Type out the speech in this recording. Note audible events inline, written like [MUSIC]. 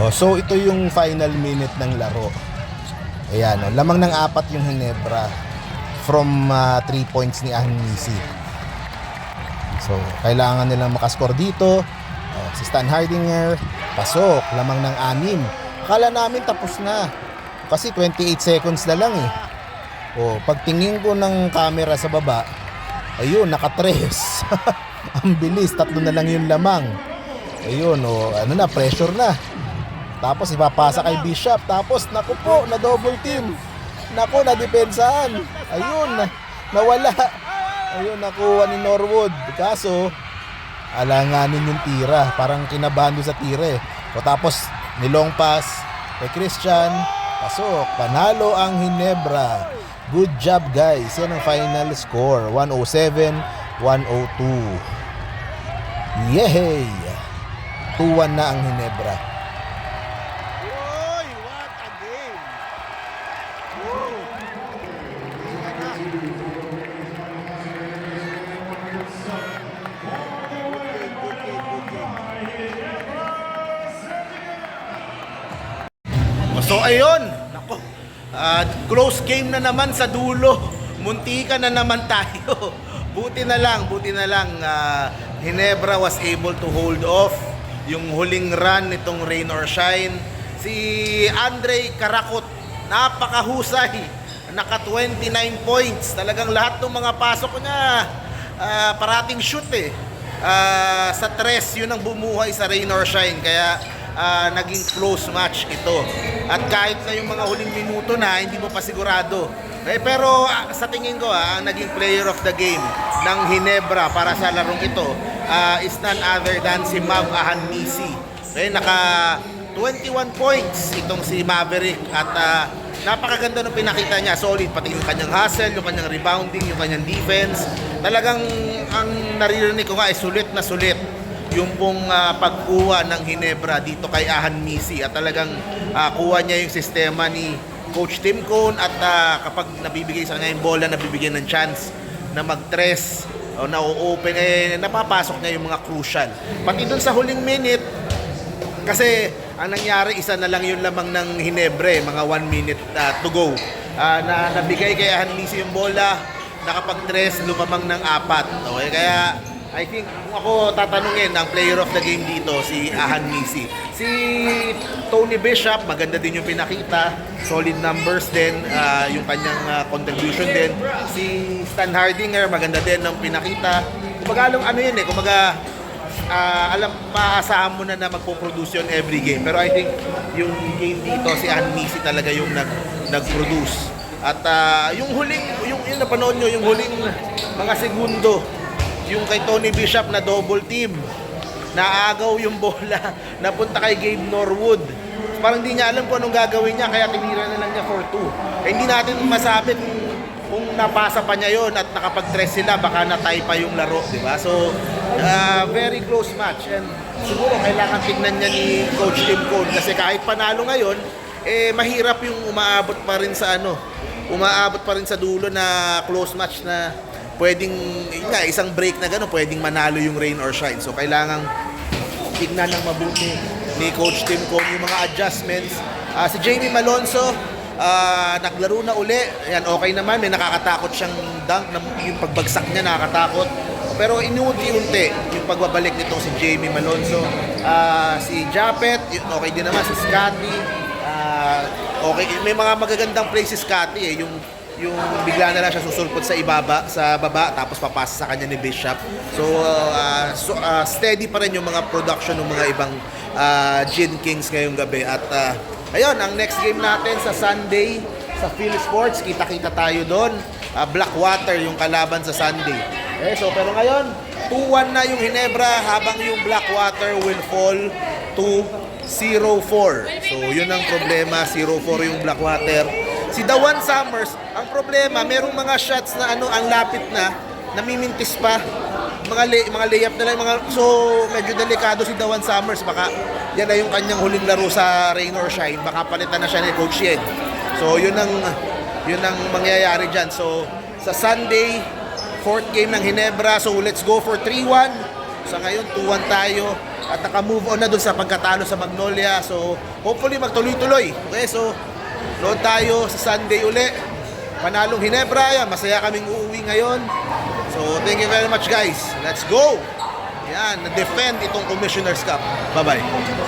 Oh, so ito yung final minute ng laro. Ayan, oh, lamang ng apat yung Hinebra from 3 points ni Ahnisi. So, kailangan nilang makascore dito. Oh, si Stan Hardinger, pasok, lamang ng anim. Akala namin tapos na. Kasi 28 seconds na lang eh. Oh, pagtingin ko ng camera sa baba, ayun, naka-tres. [LAUGHS] Ang bilis, tatlo na lang yung lamang. Ayun, oh, ano na, pressure na. Tapos ipapasa kay Bishop. Tapos, naku po, na double team. Naku, na depensahan. Ayun, na, nawala. Ayun, nakuha ni Norwood. Kaso, alanganin yung tira. Parang kinabahan sa tira eh. O tapos, nilong pass kay Christian. Pasok. Panalo ang Hinebra. Good job guys. Yan ang final score. 107-102. Yehey! 2-1 na ang Hinebra. So ayun, nako. Ah, close game na naman sa dulo. Muntika na naman tayo. [LAUGHS] Buti na lang, buti na lang ah, Hinebra was able to hold off yung huling run nitong rain or shine. Si Andre Karakot, napakahusay. Naka 29 points. Talagang lahat ng mga pasok niya ah, parating shoot eh. Ah, sa tres, yun ang bumuhay sa rain or shine. Kaya ah, naging close match ito. At kahit na yung mga huling minuto na, hindi mo pa sigurado. Eh, pero ah, sa tingin ko, ah, ang naging player of the game ng Hinebra para sa larong ito ah, is none other than si Mav Ahanmisi. Okay, naka 21 points itong si Maverick at ah, napakaganda ng pinakita niya. Solid pati yung kanyang hustle, yung kanyang rebounding, yung kanyang defense. Talagang ang naririnig ko nga ay sulit na sulit yung pong ah, pagkuha ng Hinebra dito kay Ahan Misi at talagang ah, kuha niya yung sistema ni Coach Tim Cone at ah, kapag nabibigay sa kanya yung bola, nabibigyan ng chance na mag-tres o na-open, eh, napapasok niya yung mga crucial. Pati dun sa huling minute, kasi ang nangyari, isa na lang yung lamang ng Hinebre, mga 1 minute uh, to go. Ah, na nabigay kay Hanlisi yung bola, nakapag-tres, lumamang ng apat. Okay, kaya I think kung ako tatanungin ang player of the game dito, si Ahan Misi. Si Tony Bishop, maganda din yung pinakita. Solid numbers din, ah, yung kanyang ah, contribution din. Si Stan Hardinger, maganda din ang pinakita. Kumbaga, ano yun eh, kumbaga, ah, alam, maaasahan mo na na magpo-produce yun every game. Pero I think yung game dito, si Anmisi talaga yung nag, nag-produce. At ah, yung huling, yung, yung napanood nyo, yung huling mga segundo, yung kay Tony Bishop na double team, naagaw yung bola, [LAUGHS] napunta kay Gabe Norwood. Parang hindi niya alam kung anong gagawin niya, kaya tinira na lang niya for two. Eh, hindi natin masabi kung kung napasa pa niya yon at nakapag-tres sila, baka natay pa yung laro, di ba? So, ah, very close match. And siguro kailangan tignan niya ni Coach Tim Cone kasi kahit panalo ngayon, eh mahirap yung umaabot pa rin sa ano, umaabot pa rin sa dulo na close match na pwedeng, nga, isang break na gano'n, pwedeng manalo yung rain or shine. So, kailangan tignan ng mabuti ni Coach Tim Cone yung mga adjustments. Ah, si Jamie Malonzo, ah, naglaro na uli. Ayan, okay naman. May nakakatakot siyang dunk. Yung pagbagsak niya, nakakatakot. Pero inuunti-unti yung pagbabalik nitong si Jamie Malonzo. Ah, si Japet, okay din naman. Si Scotty, ah, okay. May mga magagandang plays si Scotty eh. Yung yung bigla na lang siya susulpot sa ibaba, sa baba, tapos papasa sa kanya ni Bishop. So, uh, so uh, steady pa rin yung mga production ng mga ibang uh, Kings ngayong gabi. At uh, ayun, ang next game natin sa Sunday sa Phil Sports, kita-kita tayo doon. Uh, Blackwater yung kalaban sa Sunday. Eh, so pero ngayon, 2-1 na yung Hinebra habang yung Blackwater will fall to 0-4. So, yun ang problema. 0-4 yung Blackwater. Si Dawan Summers, ang problema, merong mga shots na ano, ang lapit na, namimintis pa. Mga lay, mga layup na lang, mga, so medyo delikado si Dawan Summers. Baka yan na yung kanyang huling laro sa Rain or Shine. Baka palitan na siya ni Coach Yed. So yun ang, yun ang mangyayari dyan. So sa Sunday, fourth game ng Hinebra. So let's go for 3-1. Sa ngayon, 2-1 tayo at naka-move on na dun sa pagkatalo sa Magnolia. So, hopefully magtuloy-tuloy. Okay, so load tayo sa Sunday uli. Panalong Hinebra, yan, masaya kaming uuwi ngayon. So, thank you very much guys. Let's go! Yan, na-defend itong Commissioner's Cup. Bye-bye.